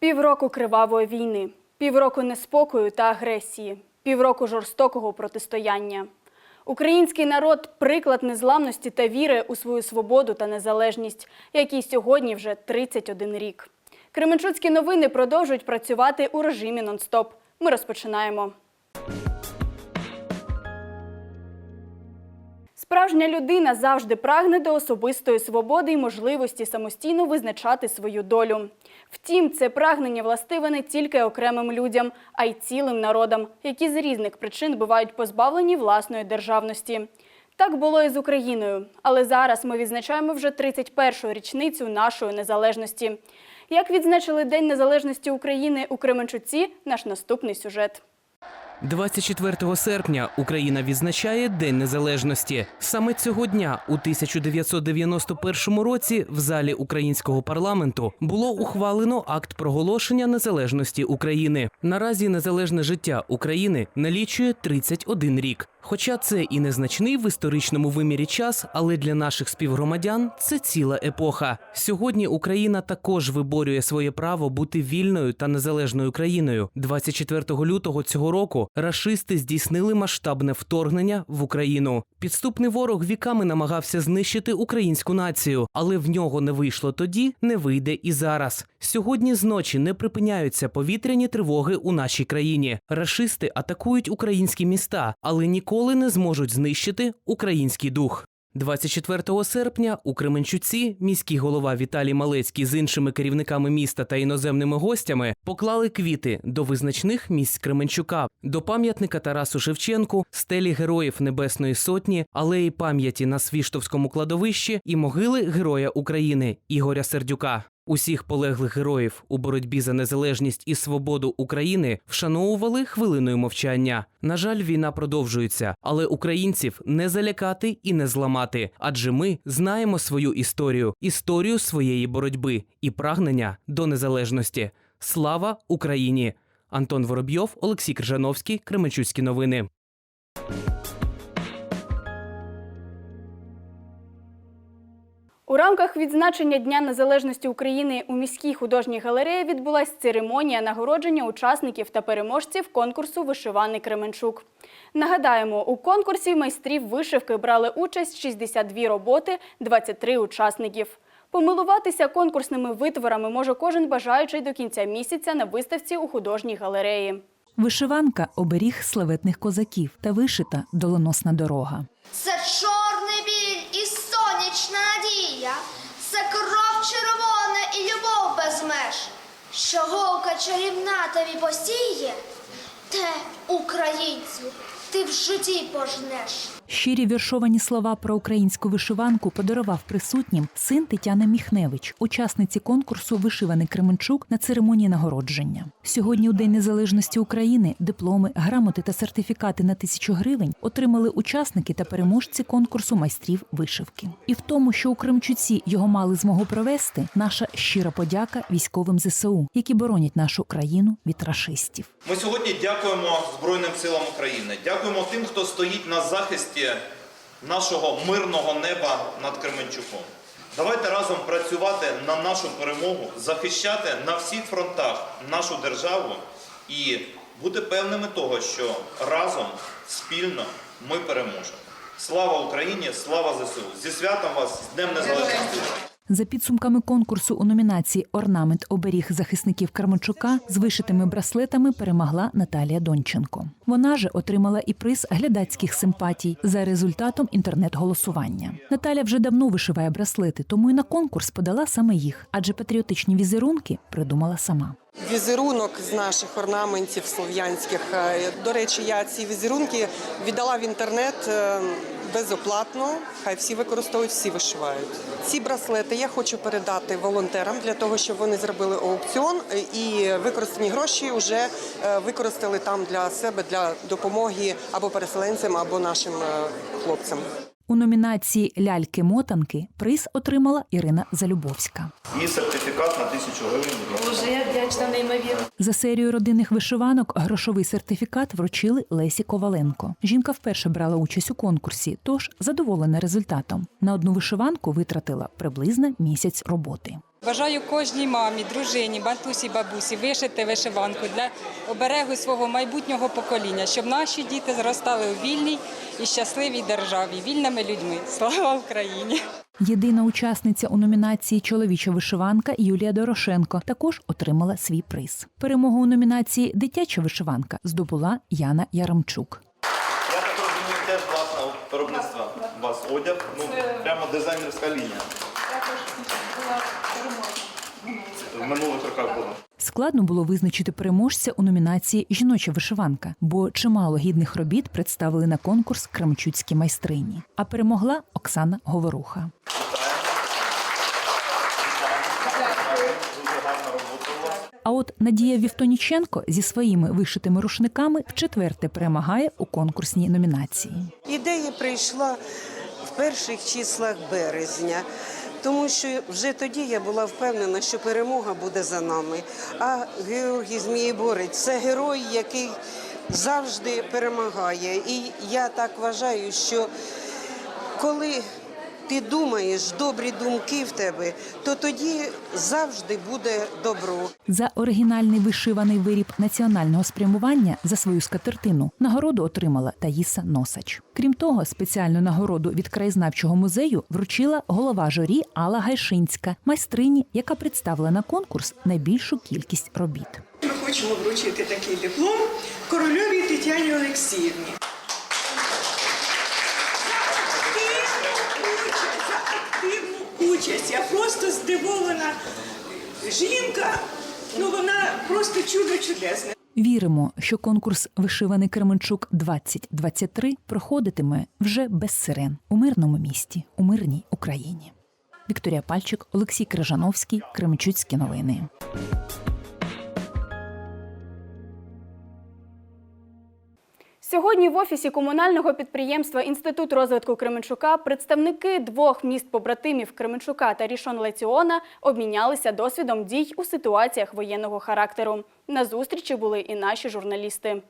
Півроку кривавої війни, півроку неспокою та агресії, півроку жорстокого протистояння. Український народ приклад незламності та віри у свою свободу та незалежність, який сьогодні вже 31 рік. Кременчуцькі новини продовжують працювати у режимі нон-стоп. Ми розпочинаємо. Справжня людина завжди прагне до особистої свободи і можливості самостійно визначати свою долю. Втім, це прагнення властиве не тільки окремим людям, а й цілим народам, які з різних причин бувають позбавлені власної державності. Так було і з Україною, але зараз ми відзначаємо вже 31-ю річницю нашої незалежності. Як відзначили День Незалежності України у Кременчуці, наш наступний сюжет. 24 серпня Україна відзначає День Незалежності. Саме цього дня, у 1991 році, в залі українського парламенту було ухвалено акт проголошення незалежності України. Наразі незалежне життя України налічує 31 рік. Хоча це і незначний в історичному вимірі час, але для наших співгромадян це ціла епоха. Сьогодні Україна також виборює своє право бути вільною та незалежною країною. 24 лютого цього року рашисти здійснили масштабне вторгнення в Україну. Підступний ворог віками намагався знищити українську націю, але в нього не вийшло тоді, не вийде і зараз. Сьогодні зночі не припиняються повітряні тривоги у нашій країні. Рашисти атакують українські міста, але ніколи не зможуть знищити український дух. 24 серпня у Кременчуці міський голова Віталій Малецький з іншими керівниками міста та іноземними гостями поклали квіти до визначних місць Кременчука, до пам'ятника Тарасу Шевченку, стелі героїв Небесної Сотні, алеї пам'яті на Свіштовському кладовищі і могили Героя України Ігоря Сердюка. Усіх полеглих героїв у боротьбі за незалежність і свободу України вшановували хвилиною мовчання. На жаль, війна продовжується, але українців не залякати і не зламати, адже ми знаємо свою історію, історію своєї боротьби і прагнення до незалежності. Слава Україні! Антон Воробйов, Олексій Крижановський, Кременчуцькі новини. У рамках відзначення Дня Незалежності України у міській художній галереї відбулася церемонія нагородження учасників та переможців конкурсу Вишиваний Кременчук. Нагадаємо, у конкурсі майстрів вишивки брали участь 62 роботи, 23 учасників. Помилуватися конкурсними витворами може кожен бажаючий до кінця місяця на виставці у художній галереї. Вишиванка оберіг славетних козаків та вишита доленосна дорога. Це чорний біль і сонячна надія, це кров червона і любов без меж. Що голка чарівна тобі посіє, те, українцю, ти в житті пожнеш. Щирі віршовані слова про українську вишиванку подарував присутнім син Тетяни Міхневич, учасниці конкурсу Вишиваний Кременчук на церемонії нагородження. Сьогодні, у День Незалежності України, дипломи, грамоти та сертифікати на тисячу гривень отримали учасники та переможці конкурсу майстрів вишивки. І в тому, що у Кремчуці його мали змогу провести, наша щира подяка військовим ЗСУ, які боронять нашу країну від рашистів. Ми сьогодні дякуємо Збройним силам України. Дякуємо тим, хто стоїть на захисті нашого мирного неба над Кременчуком. Давайте разом працювати на нашу перемогу, захищати на всіх фронтах нашу державу і бути певними того, що разом, спільно ми переможемо. Слава Україні! Слава ЗСУ! Зі святом вас з Днем Незалежності! За підсумками конкурсу у номінації Орнамент оберіг захисників Кармачука з вишитими браслетами перемогла Наталія Донченко. Вона же отримала і приз глядацьких симпатій за результатом інтернет-голосування. Наталя вже давно вишиває браслети, тому і на конкурс подала саме їх, адже патріотичні візерунки придумала сама. Візерунок з наших орнаментів слов'янських. Е, До речі, я ці візерунки віддала в інтернет е, безоплатно. Хай всі використовують, всі вишивають. Ці браслети я хочу передати волонтерам для того, щоб вони зробили аукціон е, і використані гроші вже використали там для себе для допомоги або переселенцям, або нашим хлопцям. У номінації Ляльки-мотанки приз отримала Ірина Залюбовська. І сертифікат на тисячу гривень. Дуже я вдячна неймовірно. За серію родинних вишиванок грошовий сертифікат вручили Лесі Коваленко. Жінка вперше брала участь у конкурсі, тож задоволена результатом. На одну вишиванку витратила приблизно місяць роботи. Бажаю кожній мамі, дружині, бабусі, бабусі вишити вишиванку для оберегу свого майбутнього покоління, щоб наші діти зростали у вільній і щасливій державі, вільними людьми. Слава Україні! Єдина учасниця у номінації Чоловіча вишиванка Юлія Дорошенко також отримала свій приз. Перемогу у номінації Дитяча вишиванка здобула Яна Яремчук. Я так розумію, теж власне виробництва у вас одяг. Ну, прямо дизайнерська лінія. В минулих роках було. Складно було визначити переможця у номінації Жіноча вишиванка, бо чимало гідних робіт представили на конкурс Кремчуцькі майстрині. А перемогла Оксана Говоруха. А от Надія Вівтоніченко зі своїми вишитими рушниками вчетверте перемагає у конкурсній номінації. Ідея прийшла в перших числах березня, тому що вже тоді я була впевнена, що перемога буде за нами. А Георгій Змієборець це герой, який завжди перемагає. І я так вважаю, що коли ти думаєш добрі думки в тебе, то тоді завжди буде добро. За оригінальний вишиваний виріб національного спрямування за свою скатертину нагороду отримала Таїса Носач. Крім того, спеціальну нагороду від краєзнавчого музею вручила голова журі Алла Гайшинська, майстрині, яка представила на конкурс найбільшу кількість робіт. Ми хочемо вручити такий диплом корольовій Тетяні Олексіївні. Активну участь, за активну участь. Я просто здивована. Жінка, ну вона просто чудо чудесне. Віримо, що конкурс Вишиваний Кременчук 2023 проходитиме вже без сирен у мирному місті, у мирній Україні. Вікторія Пальчик, Олексій Крижановський, Кременчуцькі новини. Сьогодні в офісі комунального підприємства Інститут розвитку Кременчука представники двох міст побратимів Кременчука та Рішон Леціона обмінялися досвідом дій у ситуаціях воєнного характеру. На зустрічі були і наші журналісти.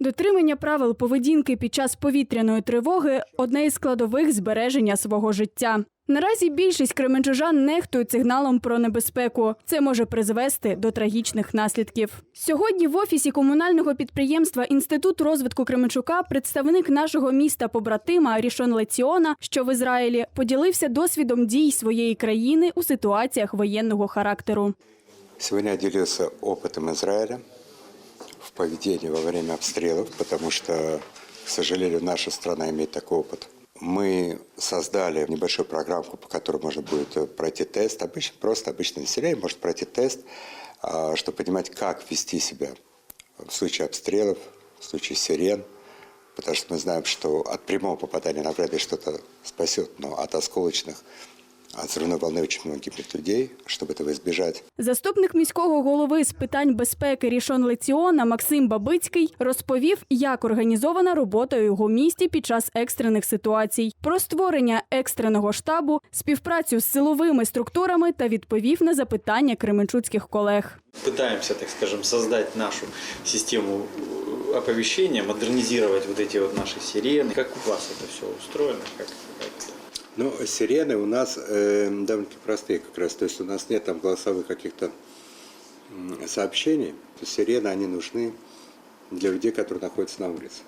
Дотримання правил поведінки під час повітряної тривоги одне із складових збереження свого життя. Наразі більшість кременчужан нехтують сигналом про небезпеку. Це може призвести до трагічних наслідків. Сьогодні в офісі комунального підприємства Інститут розвитку Кременчука представник нашого міста побратима Рішон Леціона, що в Ізраїлі, поділився досвідом дій своєї країни у ситуаціях воєнного характеру. Сегодня я делился опытом Израиля в поведении во время обстрелов, потому что, к сожалению, наша страна имеет такой опыт. Мы создали небольшую программку, по которой можно будет э, пройти тест. Обычно, просто обычное население может пройти тест, а, чтобы понимать, как вести себя в случае обстрелов, в случае сирен. Потому что мы знаем, что от прямого попадания на вряд ли что-то спасет, но от осколочных, от взрывной волны очень много гибнет людей. Чтобы этого избежать, Заступник міського голови з питань безпеки Рішон Леціона Максим Бабицький розповів, як організована робота у його місті під час екстрених ситуацій, про створення екстреного штабу, співпрацю з силовими структурами та відповів на запитання кременчуцьких колег. пытаемся, так скажем, создать нашу систему э, оповещения, модернизировать вот эти вот наши сирены. Как у вас это все устроено? Как, как это? Ну, сирены у нас э, довольно-таки простые как раз. То есть у нас нет там голосовых каких-то сообщений. То есть сирены, они нужны для людей, которые находятся на улице.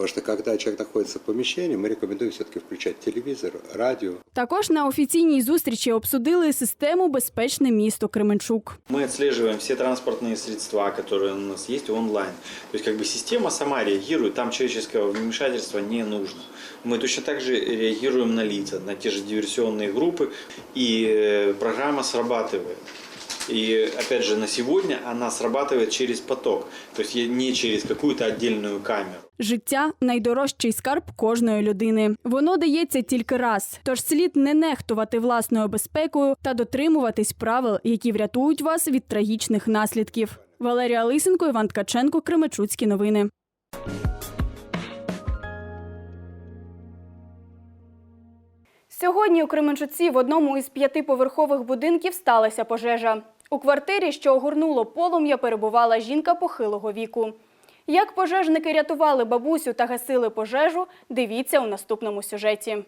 Потому что когда человек находится в помещении, мы рекомендуем все-таки включать телевизор, радио. Також на офіційній зустрічі обсудили систему Безпечне місто Кременчук. Мы отслеживаем все транспортные средства, которые у нас есть онлайн. То есть как бы система сама реагирует, там человеческого вмешательства не нужно. Мы точно так же реагируем на лица, на те же диверсионные группы, и э, программа срабатывает. И опять же, на сегодня она срабатывает через поток, то есть не через какую-то отдельную камеру. Життя найдорожчий скарб кожної людини. Воно дається тільки раз. Тож слід не нехтувати власною безпекою та дотримуватись правил, які врятують вас від трагічних наслідків. Валерія Лисенко, Іван Ткаченко, Кременчуцькі новини. Сьогодні у Кременчуці в одному із п'ятиповерхових будинків сталася пожежа. У квартирі, що огорнуло полум'я, перебувала жінка похилого віку. Як пожежники рятували бабусю та гасили пожежу, дивіться у наступному сюжеті.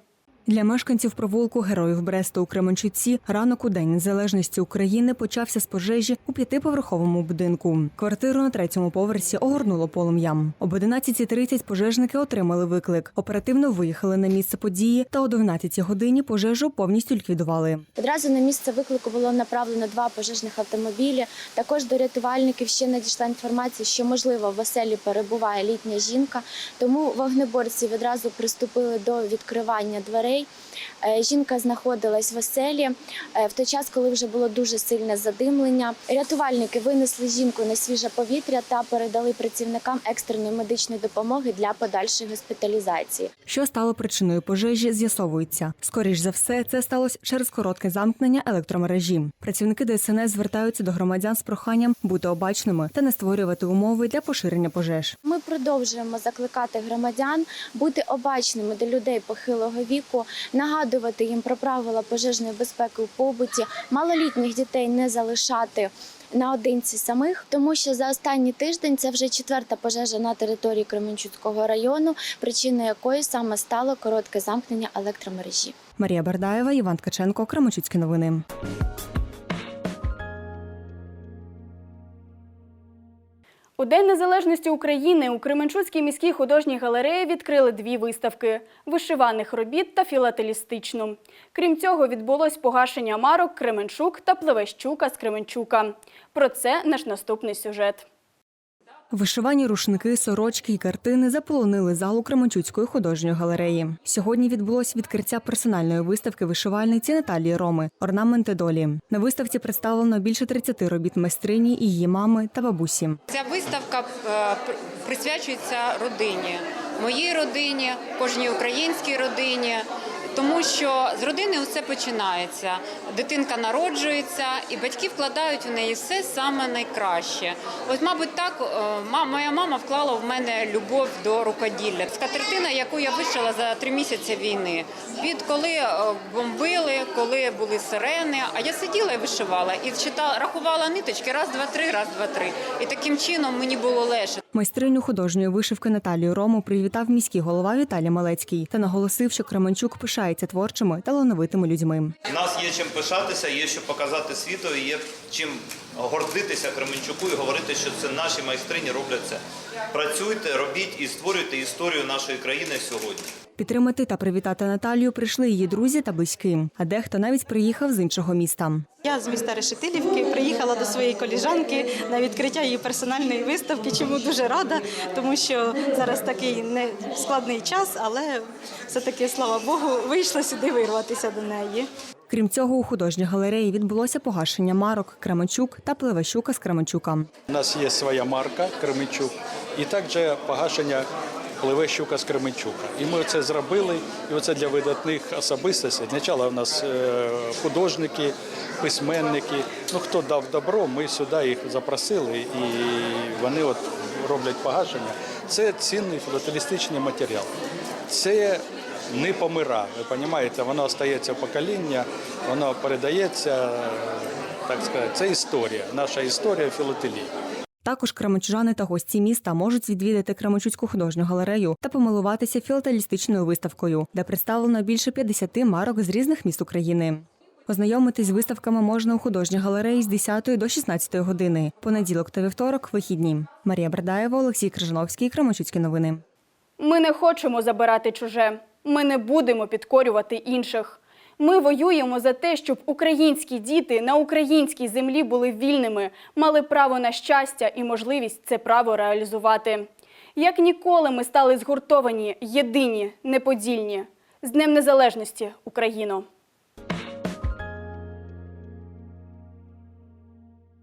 Для мешканців провулку Героїв Бреста у Кременчуці ранок у День Незалежності України почався з пожежі у п'ятиповерховому будинку. Квартиру на третьому поверсі огорнуло полум'ям. Об 11.30 пожежники отримали виклик. Оперативно виїхали на місце події та о 12 годині пожежу повністю ліквідували. Одразу на місце виклику було направлено два пожежних автомобілі. Також до рятувальників ще надійшла інформація, що можливо в оселі перебуває літня жінка. Тому вогнеборці відразу приступили до відкривання дверей. Е, Жінка знаходилась в оселі е, в той час, коли вже було дуже сильне задимлення. Рятувальники винесли жінку на свіже повітря та передали працівникам екстреної медичної допомоги для подальшої госпіталізації. Що стало причиною пожежі, з'ясовується. Скоріш за все, це сталося через коротке замкнення електромережі. Працівники ДСНС звертаються до громадян з проханням бути обачними та не створювати умови для поширення пожеж. Ми продовжуємо закликати громадян бути обачними до людей похилого віку, нагадувати їм про правила пожежної безпеки у побуті, малолітніх дітей не залишати. Наодинці самих, тому що за останній тиждень це вже четверта пожежа на території Кременчуцького району, причиною якої саме стало коротке замкнення електромережі. Марія Бердаєва, Іван Ткаченко, Кременчуцькі новини. У День Незалежності України у Кременчуцькій міській художній галереї відкрили дві виставки вишиваних робіт та філателістичну. Крім цього, відбулось погашення марок Кременчук та Плевещука з Кременчука. Про це наш наступний сюжет. Вишивані рушники, сорочки і картини заполонили залу Кременчуцької художньої галереї. Сьогодні відбулось відкриття персональної виставки вишивальниці Наталії Роми Орнаменти долі. На виставці представлено більше 30 робіт майстрині, її мами та бабусі. Ця виставка е, присвячується родині, моїй родині, кожній українській родині. Тому що з родини усе починається. Дитинка народжується, і батьки вкладають в неї все саме найкраще. От, мабуть, так е, моя мама вклала в мене любов до рукоділля. Скатертина, яку я вишила за три місяці війни. Від коли е, бомбили, коли були сирени. А я сиділа і вишивала і читала, рахувала ниточки раз, два, три, раз, два, три. І таким чином мені було легше. Майстриню художньої вишивки Наталію Рому привітав міський голова Віталій Малецький та наголосив, що Кременчук пишається творчими та лановитими людьми. У нас є чим пишатися, є що показати світу, і є чим гордитися Кременчуку і говорити, що це наші майстрині роблять це. Працюйте, робіть і створюйте історію нашої країни сьогодні. Підтримати та привітати Наталію прийшли її друзі та близькі, а дехто навіть приїхав з іншого міста. Я з міста Решетилівки приїхала до своєї коліжанки на відкриття її персональної виставки. Чому дуже рада, тому що зараз такий не складний час, але все-таки, слава Богу, вийшла сюди вирватися до неї. Крім цього, у художній галереї відбулося погашення марок Кременчук та Плевещука з Кременчука. У нас є своя марка Кременчук і також погашення пливе щука з Кременчука. І ми це зробили, і оце для видатних особистостей. Спочатку у нас е, художники, письменники. Ну хто дав добро, ми сюди їх запросили, і вони от роблять погашення. Це цінний філателістичний матеріал. Це не помира, ви розумієте, воно остається в покоління, воно передається, так сказати, це історія, наша історія філателії. Також кременчужани та гості міста можуть відвідати Кременчуцьку художню галерею та помилуватися філателістичною виставкою, де представлено більше 50 марок з різних міст України. Ознайомитись з виставками можна у художній галереї з 10 до 16 години. Понеділок та вівторок вихідні. Марія Бердаєва, Олексій Крижановський, Кременчуцькі новини. Ми не хочемо забирати чуже. Ми не будемо підкорювати інших. Ми воюємо за те, щоб українські діти на українській землі були вільними, мали право на щастя і можливість це право реалізувати. Як ніколи ми стали згуртовані, єдині, неподільні. З Днем Незалежності, Україно!